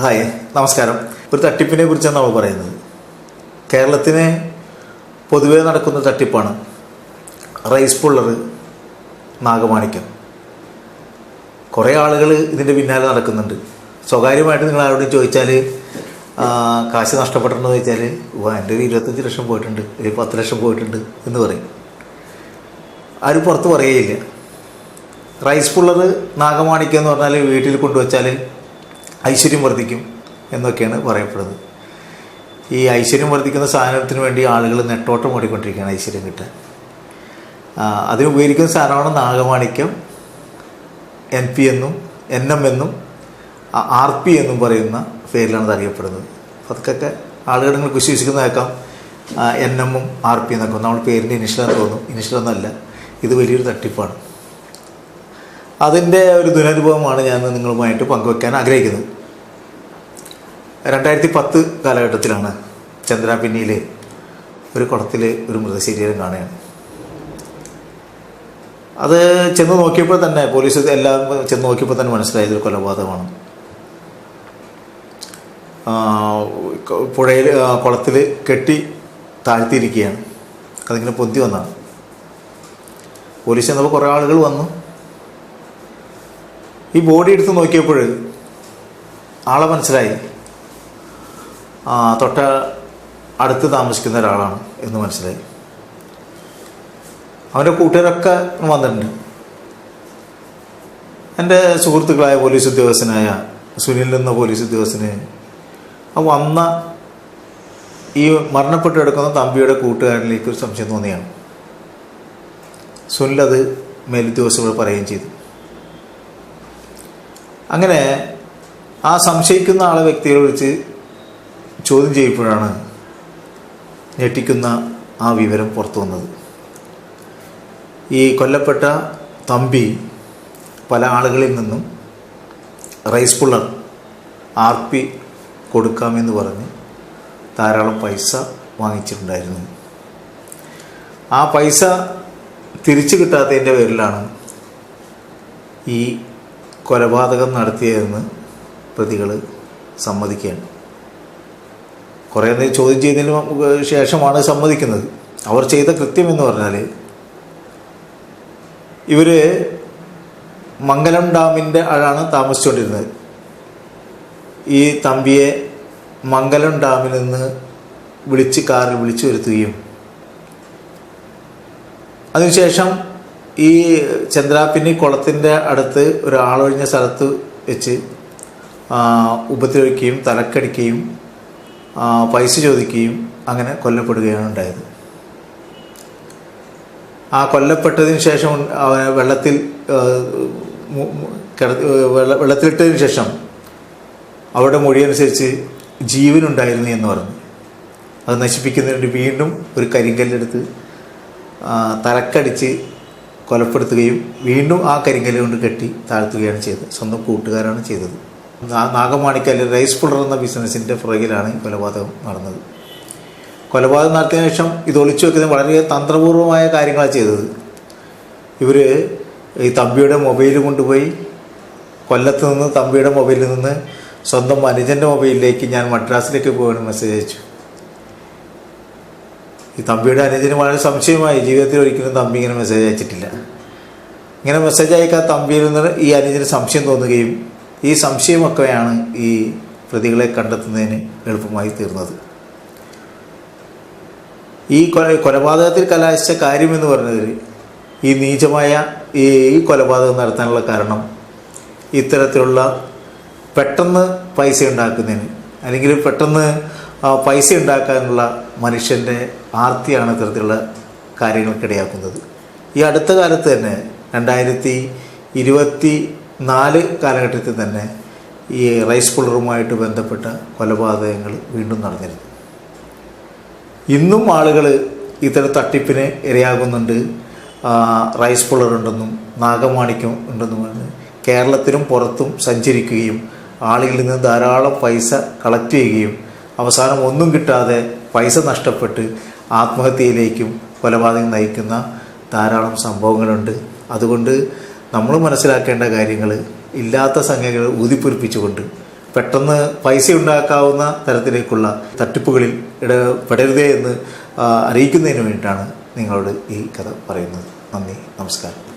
Hi നമസ്കാരം. ഒരു തട്ടിപ്പിനെ കുറിച്ചാണ് നമ്മൾ പറയുന്നത്. കേരളത്തിനെ പൊതുവെ നടക്കുന്ന തട്ടിപ്പാണ് റൈസ് പുള്ളർ നാഗമാണിക്യം. കുറേ ആളുകൾ ഇതിന്റെ പിന്നാലെ നടക്കുന്നുണ്ട്. സ്വകാര്യമായിട്ട് നിങ്ങൾ ആരോട് ചോദിച്ചാൽ കാശ് നഷ്ടപ്പെട്ടെന്ന് ചോദിച്ചാൽ വാ എന്റെ ഒരു ഇരുപത്തഞ്ച് ലക്ഷം പോയിട്ടുണ്ട് ഒരു പത്ത് ലക്ഷം പോയിട്ടുണ്ട് എന്ന് പറയും. ആരും പുറത്ത് പറയുകയില്ല. റൈസ് പുള്ളർ നാഗമാണിക്യം എന്ന് പറഞ്ഞാൽ വീട്ടിൽ കൊണ്ടുവച്ചാൽ ഐശ്വര്യം വർദ്ധിക്കും എന്നൊക്കെയാണ് പറയപ്പെടുന്നത്. ഈ ഐശ്വര്യം വർദ്ധിക്കുന്ന സാധനത്തിന് വേണ്ടി ആളുകൾ നെട്ടോട്ടം ഓടിക്കൊണ്ടിരിക്കുകയാണ് ഐശ്വര്യം കിട്ടാൻ. അതിന് ഉപയോഗിക്കുന്ന സാധനമാണ് നാഗമാണിക്യം എൻ പി എന്നും എൻ എം എന്നും ആർ പി എന്നും പറയുന്ന പേരിലാണ് അത് അറിയപ്പെടുന്നത്. അപ്പോൾ അതൊക്കെ ആളുകൾ നിങ്ങൾ വിശ്വസിക്കുന്നതാക്കാം എൻ എമ്മും ആർ പി എന്നൊക്കെ. നമ്മൾ പേരിന്റെ ഇനിഷ്യലാന്ന് തോന്നും ഇനിഷ്യലൊന്നല്ല. ഇത് വലിയൊരു തട്ടിപ്പാണ്. അതിന്റെ ഒരു ദുരനുഭവമാണ് ഞാൻ നിങ്ങളുമായിട്ട് പങ്കുവെക്കാൻ ആഗ്രഹിക്കുന്നത്. രണ്ടായിരത്തി പത്ത് കാലഘട്ടത്തിലാണ് ചന്ദ്രാപിന്നിയിലെ ഒരു കുളത്തിൽ ഒരു മൃതശരീരം കാണുകയാണ്. അത് ചെന്ന് നോക്കിയപ്പോൾ തന്നെ പോലീസ് എല്ലാം ചെന്ന് നോക്കിയപ്പോൾ തന്നെ മനസ്സിലായത് ഒരു കൊലപാതകമാണ്. പുഴയിൽ കുളത്തിൽ കെട്ടി താഴ്ത്തിയിരിക്കുകയാണ്. അതിങ്ങനെ പൊന്തി വന്നാണ്. പോലീസ് ചെന്നപ്പോൾ കുറേ ആളുകൾ വന്നു. ഈ ബോഡി എടുത്ത് നോക്കിയപ്പോൾ ആളെ മനസ്സിലായി. തൊട്ട അടുത്ത് താമസിക്കുന്ന ഒരാളാണ് എന്ന് മനസ്സിലായി. അവന്റെ കൂട്ടുകാരൊക്കെ വന്നിട്ടുണ്ട്. എന്റെ സുഹൃത്തുക്കളായ പോലീസ് ഉദ്യോഗസ്ഥനായ സുനിൽ എന്ന പോലീസ് ഉദ്യോഗസ്ഥന് ആ വന്ന ഈ മരണപ്പെട്ട് കിടക്കുന്ന തമ്പിയുടെ കൂട്ടുകാരനിലേക്ക് ഒരു സംശയം തോന്നിയാണ്. സുനിൽ അത് മേലുദ്യോഗസ്ഥരോട് പറയുകയും ചെയ്തു. അങ്ങനെ ആ സംശയിക്കുന്ന ആളെ വ്യക്തിയെ വിളിച്ച് ചോദ്യം ചെയ്യപ്പോഴാണ് ഞെട്ടിക്കുന്ന ആ വിവരം പുറത്തു വന്നത്. ഈ കൊല്ലപ്പെട്ട തമ്പി പല ആളുകളിൽ നിന്നും റൈസ് പുള്ളർ ആർ പി കൊടുക്കാമെന്ന് പറഞ്ഞ് ധാരാളം പൈസ വാങ്ങിച്ചിട്ടുണ്ടായിരുന്നു. ആ പൈസ തിരിച്ചു കിട്ടാത്തതിന്റെ പേരിലാണ് ഈ കൊലപാതകം നടത്തിയതെന്ന് പ്രതികൾ സമ്മതിക്കുകയാണ്. കുറേ നേരം ചോദ്യം ചെയ്തതിന് ശേഷമാണ് സമ്മതിക്കുന്നത്. അവർ ചെയ്ത കൃത്യം എന്ന് പറഞ്ഞാൽ ഇവർ മംഗലം ഡാമിന്റെ ആഴാണ് താമസിച്ചുകൊണ്ടിരുന്നത്. ഈ തമ്പിയെ മംഗലം ഡാമിൽ നിന്ന് വിളിച്ച് കാറിൽ വിളിച്ചു വരുത്തുകയും അതിനുശേഷം ഈ ചന്ദ്രാപ്പിന്നി കുളത്തിന്റെ അടുത്ത് ഒരാളൊഴിഞ്ഞ സ്ഥലത്ത് വെച്ച് ഉപദ്രവിക്കുകയും തലക്കടിക്കുകയും പൈസ ചോദിക്കുകയും അങ്ങനെ കൊല്ലപ്പെടുകയാണ് ഉണ്ടായത്. ആ കൊല്ലപ്പെട്ടതിന് ശേഷം അവനെ വെള്ളത്തിൽ വെള്ളത്തിലിട്ടതിന് ശേഷം അവരുടെ മൊഴിയനുസരിച്ച് ജീവനുണ്ടായിരുന്നു എന്ന് പറഞ്ഞു. അത് നശിപ്പിക്കുന്നതിന് വേണ്ടി ഒരു കരിങ്കല്ലെടുത്ത് തലക്കടിച്ച് കൊലപ്പെടുത്തുകയും വീണ്ടും ആ കരിങ്കല്ല് കൊണ്ട് കെട്ടി താഴ്ത്തുകയാണ് ചെയ്തത്. സ്വന്തം കൂട്ടുകാരാണ് ചെയ്തത്. നാ- നാഗമാണിക്കല്ല് റൈസ് പുള്ളർ എന്ന ബിസിനസ്സിന്റെ പുറകിലാണ് ഈ കൊലപാതകം നടന്നത്. കൊലപാതകം നടത്തിയതിനു ശേഷം ഇത് ഒളിച്ചു വെക്കുന്നത് വളരെ തന്ത്രപൂർവമായ കാര്യങ്ങളാണ് ചെയ്തത്. ഇവർ ഈ തമ്പിയുടെ മൊബൈൽ കൊണ്ടുപോയി കൊല്ലത്ത് നിന്ന് തമ്പിയുടെ മൊബൈലിൽ നിന്ന് സ്വന്തം അനുജന്റെ മൊബൈലിലേക്ക് ഞാൻ മദ്രാസിലേക്ക് പോകണം മെസ്സേജ് അയച്ചു. ഈ തമ്പിയുടെ അനുജന് വളരെ സംശയമായി ജീവിതത്തിൽ ഒരിക്കലും തമ്പി ഇങ്ങനെ മെസ്സേജ് അയച്ചിട്ടില്ല. ഇങ്ങനെ മെസ്സേജ് അയക്കാൻ തമ്പിയിൽ നിന്ന് ഈ അനുജന് സംശയം തോന്നുകയും ഈ സംശയമൊക്കെയാണ് ഈ പ്രതികളെ കണ്ടെത്തുന്നതിന് എളുപ്പമായി തീർന്നത്. ഈ കൊല കൊലപാതകത്തിൽ കലാശിച്ച കാര്യമെന്ന് പറഞ്ഞതിൽ ഈ നീചമായ ഈ കൊലപാതകം നടത്താനുള്ള കാരണം ഇത്തരത്തിലുള്ള പെട്ടെന്ന് പൈസ ഉണ്ടാക്കുന്നതിന് അല്ലെങ്കിൽ പെട്ടെന്ന് പൈസ ഉണ്ടാക്കാനുള്ള മനുഷ്യന്റെ ആർത്തിയാണ് ഇത്തരത്തിലുള്ള കാര്യങ്ങൾക്കിടയാക്കുന്നത്. ഈ അടുത്ത കാലത്ത് തന്നെ രണ്ടായിരത്തി ഇരുപത്തി നാല് കാലഘട്ടത്തിൽ തന്നെ ഈ റൈസ് പുള്ളറുമായിട്ട് ബന്ധപ്പെട്ട കൊലപാതകങ്ങൾ വീണ്ടും നടന്നിരുന്നു. ഇന്നും ആളുകൾ ഇത്തരം തട്ടിപ്പിന് ഇരയാകുന്നുണ്ട്. റൈസ് നാഗമാണിക്യം ഉണ്ടെന്നും പറഞ്ഞ് കേരളത്തിനും പുറത്തും സഞ്ചരിക്കുകയും ആളുകളിൽ നിന്ന് ധാരാളം പൈസ കളക്ട് ചെയ്യുകയും അവസാനം ഒന്നും കിട്ടാതെ പൈസ നഷ്ടപ്പെട്ട് ആത്മഹത്യയിലേക്കും കൊലപാതകം നയിക്കുന്ന ധാരാളം സംഭവങ്ങളുണ്ട്. അതുകൊണ്ട് നമ്മൾ മനസ്സിലാക്കേണ്ട കാര്യങ്ങൾ ഇല്ലാത്ത സംഖ്യകൾ ഊതിപ്പൊരിപ്പിച്ചുകൊണ്ട് പെട്ടെന്ന് പൈസ ഉണ്ടാക്കാവുന്ന തരത്തിലേക്കുള്ള തട്ടിപ്പുകളിൽ ഇടപെടരുതേ എന്ന് അറിയിക്കുന്നതിന് വേണ്ടിയിട്ടാണ് നിങ്ങളോട് ഈ കഥ പറയുന്നത്. നന്ദി നമസ്കാരം.